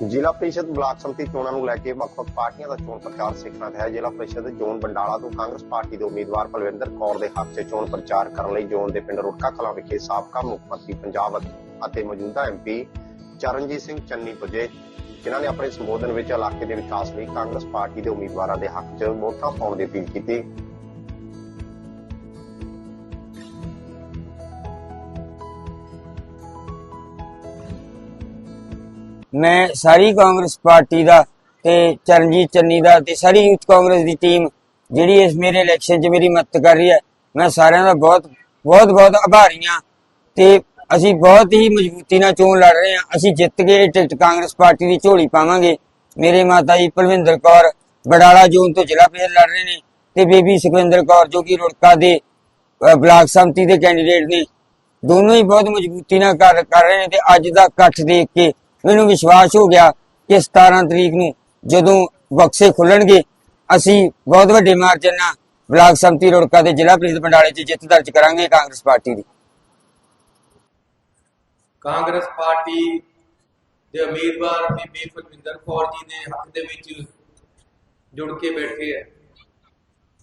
ਜ਼ਿਲ੍ਹਾ ਪ੍ਰੀਸ਼ਦ ਬਲਾਕ ਸੰਮਤੀ ਚੋਣਾਂ ਨੂੰ ਲੈ ਕੇ ਵੱਖ-ਵੱਖ ਪਾਰਟੀਆਂ ਦਾ ਚੋਣ ਪ੍ਰਚਾਰ ਸਿੱਖਣਾ ਹੈ। ਜ਼ਿਲ੍ਹਾ ਪ੍ਰੀਸ਼ਦ ਜ਼ੋਨ ਬੰਡਾਲਾ ਤੋਂ ਕਾਂਗਰਸ ਪਾਰਟੀ ਦੇ ਉਮੀਦਵਾਰ ਬਲਵਿੰਦਰ ਕੌਰ ਦੇ ਹੱਕ 'ਚ ਚੋਣ ਪ੍ਰਚਾਰ ਕਰਨ ਲਈ ਜ਼ੋਨ ਦੇ ਪਿੰਡ ਰੁੜਕਾ ਕਲਾਂ ਵਿਖੇ ਸਾਬਕਾ ਮੁੱਖ ਮੰਤਰੀ ਪੰਜਾਬ ਅਤੇ ਮੌਜੂਦਾ ਐਮਪੀ ਚਰਨਜੀਤ ਸਿੰਘ ਚੰਨੀ ਪੁੱਜੇ, ਜਿਨ੍ਹਾਂ ਨੇ ਆਪਣੇ ਸੰਬੋਧਨ ਵਿੱਚ ਇਲਾਕੇ ਦੇ ਵਿਕਾਸ ਲਈ ਕਾਂਗਰਸ ਪਾਰਟੀ ਦੇ ਉਮੀਦਵਾਰਾਂ ਦੇ ਹੱਕ 'ਚ ਵੋਟਾਂ ਪਾਉਣ ਦੀ ਅਪੀਲ ਕੀਤੀ। ਮੈਂ ਸਾਰੀ ਕਾਂਗਰਸ ਪਾਰਟੀ ਦਾ ਤੇ ਚਰਨਜੀਤ ਚੰਨੀ ਦਾ ਤੇ ਸਾਰੀ ਯੂਥ ਕਾਂਗਰਸ ਦੀ ਟੀਮ ਜਿਹੜੀ ਇਸ ਮੇਰੇ ਇਲੈਕਸ਼ਨ 'ਚ ਮੇਰੀ ਮਦਦ ਕਰ ਰਹੀ ਹੈ, ਮੈਂ ਸਾਰਿਆਂ ਦਾ ਬਹੁਤ ਬਹੁਤ ਬਹੁਤ ਆਭਾਰੀ ਹਾਂ ਤੇ ਅਸੀਂ ਬਹੁਤ ਹੀ ਮਜ਼ਬੂਤੀ ਨਾਲ ਚੋਣ ਲੜ ਰਹੇ ਹਾਂ। ਅਸੀਂ ਜਿੱਤ ਕੇ ਇਹ ਟਿਕਟ ਕਾਂਗਰਸ ਪਾਰਟੀ ਦੀ ਝੋਲੀ ਪਾਵਾਂਗੇ। ਮੇਰੇ ਮਾਤਾ ਜੀ ਪਰਵਿੰਦਰ ਕੌਰ ਬਡਾਲਾ ਜ਼ੋਨ ਤੋਂ ਜ਼ਿਲ੍ਹਾ ਪ੍ਰੀਸ਼ਦ ਲੜ ਰਹੇ ਨੇ ਤੇ ਬੇਬੀ ਸੁਖਵਿੰਦਰ ਕੌਰ ਜੋ ਕਿ ਰੁੜਕਾ ਦੇ ਬਲਾਕ ਸੰਮਤੀ ਦੇ ਕੈਂਡੀਡੇਟ ਨੇ, ਦੋਨੋਂ ਹੀ ਬਹੁਤ ਮਜ਼ਬੂਤੀ ਨਾਲ ਕਰ ਰਹੇ ਨੇ ਤੇ ਅੱਜ ਦਾ ਇਕੱਠ ਦੇਖ ਕੇ ਮੈਨੂੰ ਵਿਸ਼ਵਾਸ ਹੋ ਗਿਆ ਕਿ 17 ਤਰੀਕ ਨੂੰ ਜਦੋਂ ਬਕਸੇ ਖੁੱਲਣਗੇ, ਅਸੀਂ ਬਹੁਤ ਵੱਡੇ ਮਾਰਜਨ ਨਾਲ ਬਲਾਕ ਸੰਮਤੀ ਰੁੜਕਾ ਦੇ ਜ਼ਿਲ੍ਹਾ ਪ੍ਰੀਸ਼ਦ ਪੰਡਾਲੇ 'ਚ ਜਿੱਤ ਦਰਜ ਕਰਾਂਗੇ ਕਾਂਗਰਸ ਪਾਰਟੀ ਦੀ। ਕਾਂਗਰਸ ਪਾਰਟੀ ਦੇ ਉਮੀਦਵਾਰ ਬੀਬੀ ਫਲਵਿੰਦਰ ਕੌਰ ਜੀ ਦੇ ਹੱਕ ਦੇ ਵਿੱਚ ਜੁੜ ਕੇ ਬੈਠੇ ਹੈ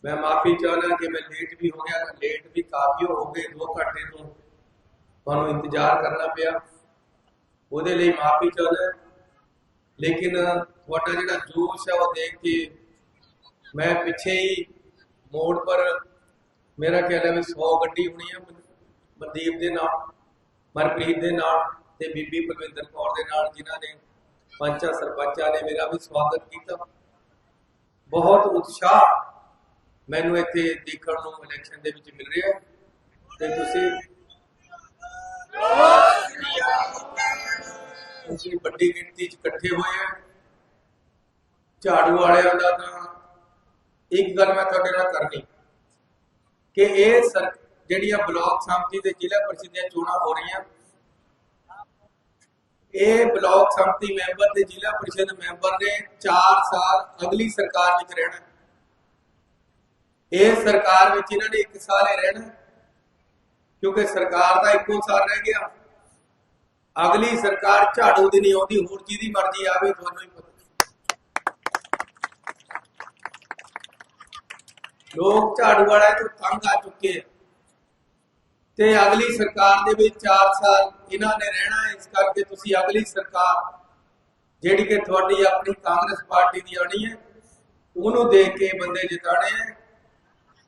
ਮੈਂ ਮਾਫੀ ਚਾਹੁੰਦਾ ਕਿ ਮੈਂ ਲੇਟ ਵੀ ਹੋ ਗਿਆ ਲੇਟ ਵੀ ਕਾਫੀ ਹੋ ਗਏ 2 ਘੰਟੇ ਤੋਂ ਤੁਹਾਨੂੰ ਇੰਤਜ਼ਾਰ ਕਰਨਾ ਪਿਆ। ਉਹਦੇ ਲਈ ਮਾਫੀ ਚਾਹੁੰਦਾ ਲੇਕਿਨ ਤੁਹਾਡਾ ਜਿਹੜਾ ਜੋਸ਼ ਹੈ ਉਹ ਦੇਖ ਕੇ ਮੈਂ ਪਿੱਛੇ ਹੀ ਮੋੜ ਪਰ ਮੇਰਾ ਖਿਆਲ ਹੈ ਵੀ 100 ਗੱਡੀ ਹੋਣੀ ਹੈ ਮਨਦੀਪ ਦੇ ਨਾਲ, ਮਨਪ੍ਰੀਤ ਦੇ ਨਾਲ ਤੇ ਬੀਬੀ ਪਰਵਿੰਦਰ ਕੌਰ ਦੇ ਨਾਲ, ਜਿਨ੍ਹਾਂ ਨੇ ਪੰਚਾਂ ਸਰਪੰਚਾਂ ਨੇ ਮੇਰਾ ਵੀ ਸਵਾਗਤ ਕੀਤਾ। ਬਹੁਤ ਉਤਸ਼ਾਹ ਮੈਨੂੰ ਇੱਥੇ ਦੇਖਣ ਨੂੰ ਇਲੈਕਸ਼ਨ ਦੇ ਵਿੱਚ ਮਿਲ ਰਿਹਾ ਤੇ ਤੁਸੀਂ ਤੁਸੀਂ ਵੱਡੀ ਗਿਣਤੀ 'ਚ ਇਕੱਠੇ ਹੋਏ ਆ। ਝਾੜੂ ਵਾਲਿਆਂ ਦਾ ਤਾਂ ਇੱਕ ਗੱਲ ਮੈਂ ਤੁਹਾਡੇ ਨਾਲ ਕਰਨੀ। ਕਿ ਇਹ ਸਰ, ਜਿਹੜੀਆਂ ਬਲਾਕ ਸੰਮਤੀ ਤੇ ਜ਼ਿਲ੍ਹਾ ਪਰਿਸ਼ਦ ਦੀਆਂ ਚੋਣਾਂ ਹੋ ਰਹੀਆਂ, ਇਹ ਬਲਾਕ ਸੰਮਤੀ ਮੈਂਬਰ ਤੇ ਜ਼ਿਲ੍ਹਾ ਪਰਿਸ਼ਦ ਮੈਂਬਰ ਨੇ 4 ਸਾਲ ਅਗਲੀ ਸਰਕਾਰ ਵਿੱਚ ਰਹਿਣਾ। ਇਹ ਸਰਕਾਰ ਵਿੱਚ ਇਹਨਾਂ ਨੇ 1 ਸਾਲ ਹੀ ਰਹਿਣਾ, ਕਿਉਂਕਿ ਸਰਕਾਰ ਦਾ ਇੱਕੋ ਸਾਲ ਰਹਿ ਗਿਆ। ਅਗਲੀ ਸਰਕਾਰ ਝਾੜੂ ਦੀ ਨਹੀਂ ਆਉਂਦੀ, ਹੋਰ ਜਿਹਦੀ ਮਰਜ਼ੀ ਆਵੇ ਤੁਹਾਨੂੰ ਹੀ ਪਤਾ। ਲੋਕ ਝਾੜੂ ਵਾਲਿਆਂ ਤੋਂ ਤੰਗ ਆ ਚੁੱਕੇ ਆ। ਤੇ ਅਗਲੀ ਸਰਕਾਰ ਦੇ ਵਿੱਚ 4 ਸਾਲ ਇਹਨਾਂ ਨੇ ਰਹਿਣਾ ਇਸ ਕਰਕੇ ਤੁਸੀਂ ਅਗਲੀ ਸਰਕਾਰ, ਜਿਹੜੀ ਕਿ ਤੁਹਾਡੀ ਆਪਣੀ ਕਾਂਗਰਸ ਪਾਰਟੀ ਦੀ ਆਣੀ ਹੈ, ਉਹਨੂੰ ਦੇਖ ਕੇ ਬੰਦੇ ਜਿਤਾਣੇ ਹੈ।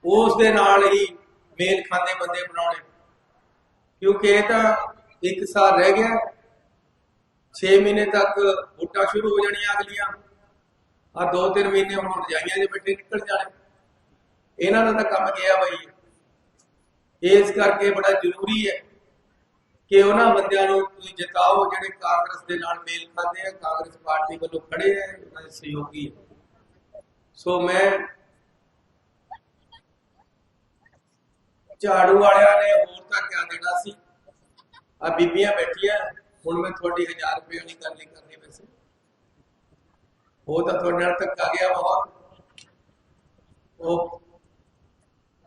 ਉਸ ਦੇ ਨਾਲ ਹੀ ਮੇਲ ਖਾਂਦੇ ਬੰਦੇ ਬਣਾਉਣੇ। ਕਿਉਂਕਿ ਇਹ ਤਾਂ ਇੱਕ ਸਾਲ ਰਹਿ ਗਿਆ। 6 ਮਹੀਨੇ ਤੱਕ ਵੋਟਾਂ ਸ਼ੁਰੂ ਹੋ ਜਾਣੀਆਂ ਅਗਲੀਆਂ। ਆ 2-3 ਮਹੀਨੇ ਹੁਣ ਰਜਾਈਆਂ ਦੇ ਬੈਠੇ ਨਿਕਲ ਜਾਣੇ। ਇਹਨਾਂ ਦਾ ਤਾਂ ਕੰਮ ਗਿਆ ਬਈ। ਇਸ ਕਰਕੇ ਬੜਾ ਜ਼ਰੂਰੀ ਹੈ ਕਿ ਉਹਨਾਂ ਬੰਦਿਆਂ ਨੂੰ ਤੁਸੀਂ ਜਿਤਾਓ, ਜਿਹੜੇ ਕਾਂਗਰਸ ਦੇ ਨਾਲ ਮੇਲ ਖਾਂਦੇ ਆ, ਕਾਂਗਰਸ ਪਾਰਟੀ ਵੱਲੋਂ ਖੜੇ ਆ, ਉਹਨਾਂ ਦੇ ਸਹਿਯੋਗੀ ਹੈ। ਸੋ ਮੈਂ ਝਾੜੂ ਵਾਲਿਆਂ ਨੇ ਹੋਰ ਤਾਂ ਕਿਆ ਦੇਣਾ ਸੀ? ਆ ਬੀਬੀਆਂ ਬੈਠੀਆਂ, ਹੁਣ ਮੈਂ ਤੁਹਾਡੀ 1000 ਰੁਪਏ ਵਾਲੀ ਗੱਲ ਨਹੀਂ ਕਰਨੀ ਵੈਸੇ ਉਹ ਤਾਂ ਤੁਹਾਡੇ ਨਾਲ ਧੱਕਾ ਗਿਆ ਬਹੁਤ ਉਹ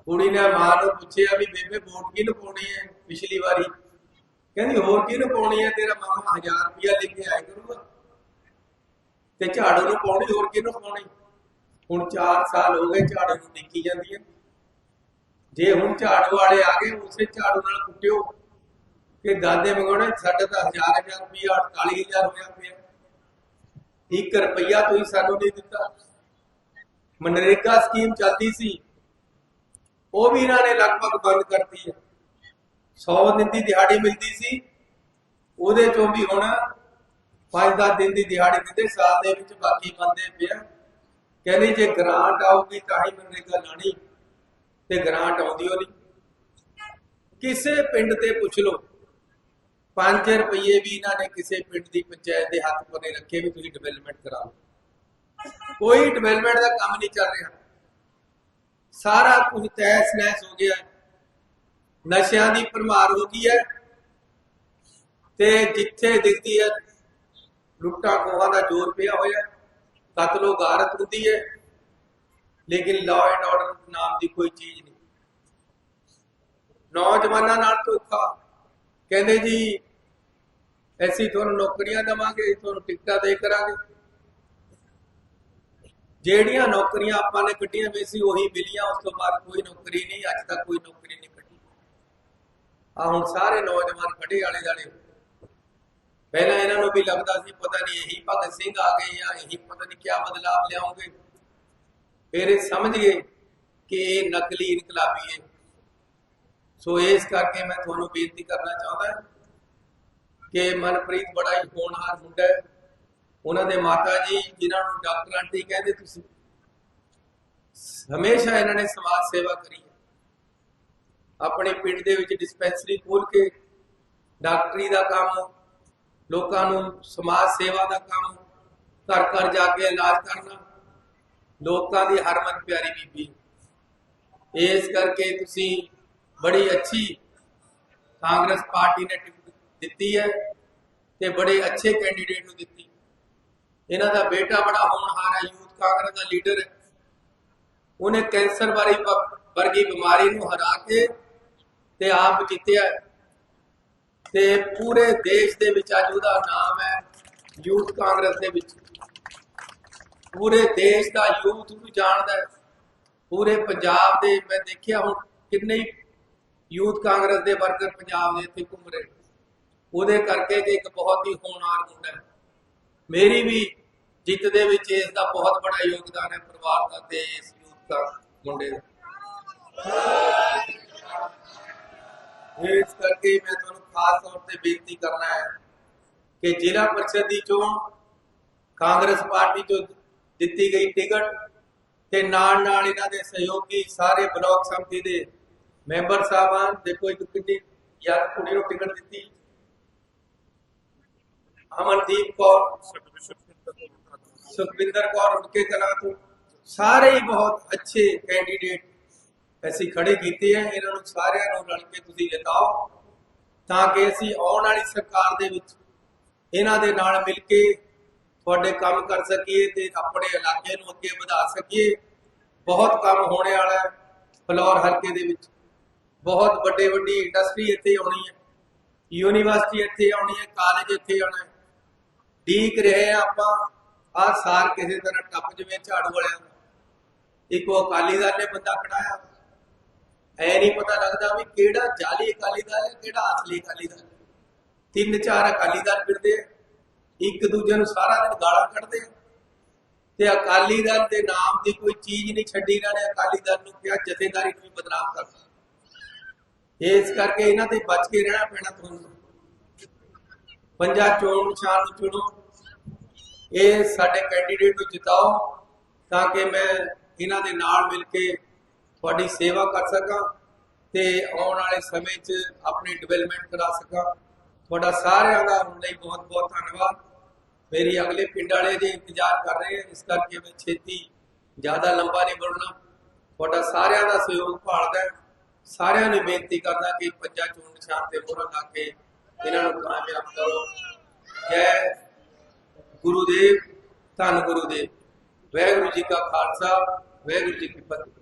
ਕੁੜੀ ਨੇ ਮਾਂ ਨੂੰ ਪੁੱਛਿਆ ਵੀ ਬੇਬੇ ਵੋਟ ਕਿਹਨੂੰ ਪਾਉਣੀ ਹੈ ਪਿਛਲੀ ਵਾਰੀ? ਕਹਿੰਦੀ, ਹੋਰ ਕਿਹਨੂੰ ਪਾਉਣੀ ਹੈ? ਤੇਰਾ ਮਾਮਾ 1000 ਰੁਪਇਆ ਲੈ ਕੇ ਆਇਆ ਕਰੂਗਾ। ਤੇ ਝਾੜੂ ਨੂੰ ਪਾਉਣੀ, ਹੋਰ ਕਿਹਨੂੰ ਪਾਉਣੀ? ਹੁਣ 4 ਸਾਲ ਹੋ ਗਏ ਝਾੜੂ ਨੂੰ ਨਿੱਕੀ ਜਾਂਦੀ ਹੈ। ਜੇ ਹੁਣ ਝਾੜੂ ਵਾਲੇ ਆ ਗਏ, ਉਸੇ ਝਾੜੂ ਨਾਲ ਕੁੱਟਿਓ। ਕਿ ਦਾਦੇ ਮੰਗਾਉਣੇ, ਸਾਡਾ ਤਾਂ 1000 1000 ਰੁਪਇਆ 48000 ਹੋਇਆ ਪਿਆ। 1 ਰੁਪਇਆ ਤੁਸੀਂ ਸਾਨੂੰ ਨਹੀਂ ਦਿੱਤਾ। ਮਨਰੇਗਾ ਸਕੀਮ ਚੱਲਦੀ ਸੀ। ਉਹ ਵੀ ਇਹਨਾਂ ਨੇ ਲਗਭਗ ਬੰਦ ਕਰਤੀ ਹੈ। 100 ਦਿਨ ਦੀ ਦਿਹਾੜੀ ਮਿਲਦੀ ਸੀ। ਉਹਦੇ ਚੋਂ ਵੀ ਹੁਣ 5-10 ਦਿਨ ਦੀ ਦਿਹਾੜੀ ਦਿੱਤੇ ਸਾਲ ਦੇ ਵਿੱਚ ਬਾਕੀ ਬੰਦੇ ਪਿਆ। ਕਹਿੰਦੇ ਜੇ ਗ੍ਰਾਂਟ ਆਊਗੀ ਤਾਂ ਹੀ ਮਨਰੇਗਾ ਲਾਣੀ। ਤੇ ਗ੍ਰਾਂਟ ਆਉਂਦੀ ਹੋ ਨਹੀਂ ਕਿਸੇ ਪਿੰਡ ਤੇ ਪੁੱਛ ਲਓ। 5 ਰੁਪਏ ਵੀ ਇਹਨਾਂ ਨੇ ਕਿਸੇ ਪਿੰਡ ਦੀ ਪੰਚਾਇਤ ਦੇ ਹੱਥ ਪਰੇ ਰੱਖੇ ਵੀ ਤੁਸੀਂ ਡਿਵੈਲਪਮੈਂਟ ਕਰਾ ਲਓ। ਕੋਈ ਡਿਵੈਲਪਮੈਂਟ ਦਾ ਕੰਮ ਨਹੀਂ ਚੱਲ ਰਿਹਾ। ਸਾਰਾ ਕੁਝ ਤੈਸ ਨੈਸ ਹੋ ਗਿਆ। ਨਸ਼ਿਆਂ ਦੀ ਭਰਮਾਰ ਹੋ ਗਈ ਹੈ। ਤੇ ਜਿੱਥੇ ਦਿਖਦੀ ਹੈ, ਲੁੱਟਾਂ ਖੋਹਾਂ ਦਾ ਜ਼ੋਰ ਪਿਆ ਹੋਇਆ। ਕਤਲੋ ਗਾਰਤ ਹੁੰਦੀ ਹੈ। ਲੇਕਿਨ ਲਾਅ ਐਂਡ ਆਰਡਰ ਨਾਮ ਦੀ ਕੋਈ ਚੀਜ਼ ਨਹੀਂ। ਨੌਜਵਾਨਾਂ ਨਾਲ ਧੋਖਾ। ਕਹਿੰਦੇ ਜੀ, ਅਸੀਂ ਤੁਹਾਨੂੰ ਨੌਕਰੀਆਂ ਦੇਵਾਂਗੇ ਤੁਹਾਨੂੰ ਟਿਕਟਾਂ ਦੇ ਕਰਾਂਗੇ। ਜਿਹੜੀਆਂ ਨੌਕਰੀਆਂ ਆਪਾਂ ਨੇ ਕੱਢੀਆਂ ਵੇ ਸੀ, ਉਹੀ ਮਿਲੀਆਂ, ਉਸ ਤੋਂ ਬਾਅਦ ਕੋਈ ਨੌਕਰੀ ਨਹੀਂ, ਅੱਜ ਤੱਕ ਕੋਈ ਨੌਕਰੀ ਨਹੀਂ ਕੱਢੀ। ਆ ਹੁਣ ਸਾਰੇ ਨੌਜਵਾਨ ਖੜੇ ਆਲੇ ਜਾਲੇ ਪਹਿਲਾਂ ਇਹਨਾਂ ਨੂੰ ਵੀ ਲੱਗਦਾ ਸੀ, ਪਤਾ ਨਹੀਂ ਇਹੀ ਭਗਤ ਸਿੰਘ ਆ ਗਏ ਜਾਂ ਇਹੀ ਪਤਾ ਨਹੀਂ ਕਿਆ ਬਦਲਾਵ ਲਿਆਉਂਗੇ। ਫਿਰ ਇਹ ਸਮਝ ਗਏ ਕਿ ਇਹ ਨਕਲੀ ਇਨਕਲਾਬੀ ਹੈ। ਸੋ ਇਸ ਕਰਕੇ ਮੈਂ ਤੁਹਾਨੂੰ ਬੇਨਤੀ ਕਰਨਾ ਚਾਹੁੰਦਾ ਕਿ ਮਨਪ੍ਰੀਤ ਬੜਾ ਹੀ ਹੋਣਹਾਰ ਮੁੰਡਾ ਹੈ। ਉਹਨਾਂ ਦੇ ਮਾਤਾ ਜੀ, ਜਿਨ੍ਹਾਂ ਨੂੰ ਡਾਕਟਰ ਆਂਟੀ ਕਹਿੰਦੇ ਤੁਸੀਂ, ਹਮੇਸ਼ਾ ਇਹਨਾਂ ਨੇ ਸਮਾਜ ਸੇਵਾ ਕਰੀ ਹੈ। ਆਪਣੇ ਪਿੰਡ ਦੇ ਵਿੱਚ ਡਿਸਪੈਂਸਰੀ ਖੋਲ ਕੇ ਡਾਕਟਰੀ ਦਾ ਕੰਮ, ਲੋਕਾਂ ਨੂੰ ਸਮਾਜ ਸੇਵਾ ਦਾ ਕੰਮ, ਘਰ ਘਰ ਜਾ ਕੇ ਇਲਾਜ ਕਰਨਾ, ਲੋਕਾਂ ਦੀ ਹਰਮਨ ਪਿਆਰੀ ਬੀਬੀ। ਇਸ ਕਰਕੇ ਤੁਸੀਂ ਬੜੀ ਅੱਛੀ ਕਾਂਗਰਸ ਪਾਰਟੀ ਨੇ ਟਿਕਟ ਦਿੱਤੀ ਹੈ ਤੇ ਬੜੇ ਅੱਛੇ ਕੈਂਡੀਡੇਟ ਨੂੰ ਦਿੱਤੀ। ਇਹਨਾਂ ਦਾ ਬੇਟਾ ਬੜਾ ਹੋਣਹਾਰ ਹੈ, ਯੂਥ ਕਾਂਗਰਸ ਦਾ ਲੀਡਰ ਹੈ। ਉਹਨੇ ਕੈਂਸਰ ਵਾਲੀ ਵਰਗੀ ਬਿਮਾਰੀ ਨੂੰ ਹਰਾ ਕੇ ਤੇ ਆਪ ਜਿੱਤਿਆ ਤੇ ਪੂਰੇ ਦੇਸ਼ ਦੇ ਵਿੱਚ ਅੱਜ ਉਹਦਾ ਨਾਮ ਹੈ ਯੂਥ ਕਾਂਗਰਸ ਦੇ ਵਿੱਚ। ਪੂਰੇ ਦੇਸ਼ ਦਾ ਯੂਥ ਨੂੰ ਜਾਣਦਾ ਹੈ। ਪੂਰੇ ਪੰਜਾਬ ਦੇ, ਮੈਂ ਦੇਖਿਆ ਹੁਣ ਕਿੰਨੇ ਯੂਥ ਕਾਂਗਰਸ ਦੇ ਵਰਕਰ ਪੰਜਾਬ ਦੇ ਇੱਥੇ ਘੁੰਮ ਰਹੇ ਉਹਦੇ ਕਰਕੇ ਕਿ ਇੱਕ ਬਹੁਤ ਹੀ ਹੋਣਹਾਰ ਮੁੰਡਾ ਹੈ। ਮੇਰੀ ਵੀ ਜਿੱਤ ਦੇ ਵਿੱਚ ਇਸ ਦਾ ਬਹੁਤ ਬੜਾ ਯੋਗਦਾਨ ਹੈ ਪਰਿਵਾਰ ਦਾ ਤੇ ਇਸ ਯੂਥ ਦਾ ਮੁੰਡੇ ਦਾ। ਇਸ ਕਰਕੇ ਮੈਂ ਤੁਹਾਨੂੰ ਖਾਸ ਤੌਰ ਤੇ ਬੇਨਤੀ ਕਰਨਾ ਹੈ ਕਿ ਜ਼ਿਲ੍ਹਾ ਪਰਿਸ਼ਦ ਦੀ ਚੋਣ ਕਾਂਗਰਸ ਪਾਰਟੀ ਤੋਂ ਦਿੱਤੀ ਗਈ ਟਿਕਟ ਤੇ ਨਾਲ ਨਾਲ ਇਹਨਾਂ ਦੇ ਸਹਿਯੋਗੀ ਸਾਰੇ ਬਲਾਕ ਸੰਮਤੀ ਦੇ ਮੈਂਬਰ ਸਾਹਿਬਾਨ, ਦੇਖੋ ਇੱਕ ਕਿੰਨੀ ਯਾਰ ਕੁੜੀ ਨੂੰ ਟਿਕਟ ਦਿੱਤੀ। ਅਮਨਦੀਪ ਕੌਰ, ਸੁਖਵਿੰਦਰ ਕੌਰ ਉਨਕੇ ਕਲਾ ਤੋਂ ਸਾਰੇ ਹੀ ਬਹੁਤ ਅੱਛੇ ਕੈਂਡੀਡੇਟ ਅਸੀਂ ਖੜੇ ਕੀਤੇ ਆ। ਇਹਨਾਂ ਨੂੰ ਸਾਰਿਆਂ ਨੂੰ ਰਲ ਕੇ ਤੁਸੀਂ ਜਿਤਾਓ, ਤਾਂ ਕਿ ਅਸੀਂ ਆਉਣ ਵਾਲੀ ਸਰਕਾਰ ਦੇ ਵਿੱਚ ਇਹਨਾਂ ਦੇ ਨਾਲ ਮਿਲ ਕੇ ਤੁਹਾਡੇ ਕੰਮ ਕਰ ਸਕੀਏ ਤੇ ਆਪਣੇ ਇਲਾਕੇ ਨੂੰ ਅੱਗੇ ਵਧਾ ਸਕੀਏ। ਬਹੁਤ ਕੰਮ ਹੋਣੇ ਵਾਲਾ ਹੈ, ਫਲੋਰ ਹਲਕੇ ਦੇ ਵਿੱਚ। ਬਹੁਤ ਵੱਡੇ ਵੱਡੀ ਇੰਡਸਟਰੀ ਇੱਥੇ ਆਉਣੀ ਹੈ। ਯੂਨੀਵਰਸਿਟੀ ਇੱਥੇ ਆਉਣੀ ਹੈ ਕਾਲਜ ਇੱਥੇ ਆਉਣਾ ਹੈ। ਰਹੇ ਆਪਾਂ ਆ ਸਾਰ ਕਿਸੇ ਤਰ੍ਹਾਂ ਟੱਪ ਜਵੇਂ ਝਾੜੂ ਵਾਲਿਆਂ ਦਾ। ਇੱਕ ਉਹ ਅਕਾਲੀ ਦਲ ਨੇ ਬੰਦਾ ਖੜਾਇਆ ਐ ਨਹੀਂ ਪਤਾ ਲੱਗਦਾ ਵੀ ਕਿਹੜਾ ਜਾਲੀ ਅਕਾਲੀ ਦਲ ਹੈ, ਕਿਹੜਾ ਅਸਲੀ ਅਕਾਲੀ ਦਲ ਤਿੰਨ ਚਾਰ ਅਕਾਲੀ ਦਲ ਫਿਰਦੇ ਆ। ਇੱਕ ਦੂਜੇ ਨੂੰ ਸਾਰਾ ਦਿਨ ਗਾਲਾਂ ਕੱਢਦੇ ਤੇ ਅਕਾਲੀ ਦਲ ਦੇ ਨਾਮ ਦੀ ਕੋਈ ਚੀਜ਼ ਨਹੀਂ ਛੱਡੀ ਇਹਨਾਂ ਨੇ। ਅਕਾਲੀ ਦਲ ਨੂੰ ਕਿਹਾ ਜਥੇਦਾਰੀ ਨੂੰ ਵੀ ਬਦਨਾਮ ਕਰਤਾ ਇਸ ਕਰਕੇ ਇਹਨਾਂ ਤੇ ਬਚ ਕੇ ਰਹਿਣਾ ਪੈਣਾ ਤੁਹਾਨੂੰ। ਪੰਜਾ ਚੋਣ ਨਿਸ਼ਾਨ ਨੂੰ ਚੁਣੋ। ਇਹ ਸਾਡੇ ਕੈਂਡੀਡੇਟ ਨੂੰ ਜਿਤਾਓ ਤਾਂ ਕਿ ਮੈਂ ਇਹਨਾਂ ਦੇ ਨਾਲ ਮਿਲ ਕੇ ਤੁਹਾਡੀ ਸੇਵਾ ਕਰ ਸਕਾਂ ਤੇ ਆਉਣ ਵਾਲੇ ਸਮੇਂ 'ਚ ਆਪਣੀ ਡਿਵੈਲਪਮੈਂਟ ਕਰਾ ਸਕਾਂ। ਤੁਹਾਡਾ ਸਾਰਿਆਂ ਦਾ ਹੁਣ ਲਈ ਬਹੁਤ ਬਹੁਤ ਧੰਨਵਾਦ। ਮੇਰੀ ਅਗਲੇ ਪਿੰਡ ਵਾਲੇ ਦੇ ਇੰਤਜ਼ਾਰ ਕਰ ਰਹੇ ਹਨ। ਇਸ ਕਰਕੇ ਮੈਂ ਛੇਤੀ ਜ਼ਿਆਦਾ ਲੰਬਾ ਨਹੀਂ ਬੋਲਣਾ ਤੁਹਾਡਾ ਸਾਰਿਆਂ ਦਾ ਸਹਿਯੋਗ ਭਾਲਦਾ ਸਾਰਿਆਂ ਨੂੰ ਬੇਨਤੀ ਕਰਦਾ ਕਿ ਪੰਜਾ ਚੋਣ ਨਿਸ਼ਾਨ ਤੇ ਮੋਹਰ ਲਾ ਕੇ ਇਹਨਾਂ ਨੂੰ ਕਾਮਯਾਬ ਕਰੋ। ਜੈ ਗੁਰੂਦੇਵ, ਧੰਨ ਗੁਰੂਦੇਵ। ਵੈਗੁਰੂ ਜੀ ਕਾ ਖਾਲਸਾ, ਵਾਹਿਗੁਰੂ ਜੀ ਕੀ ਫਤਿਹ।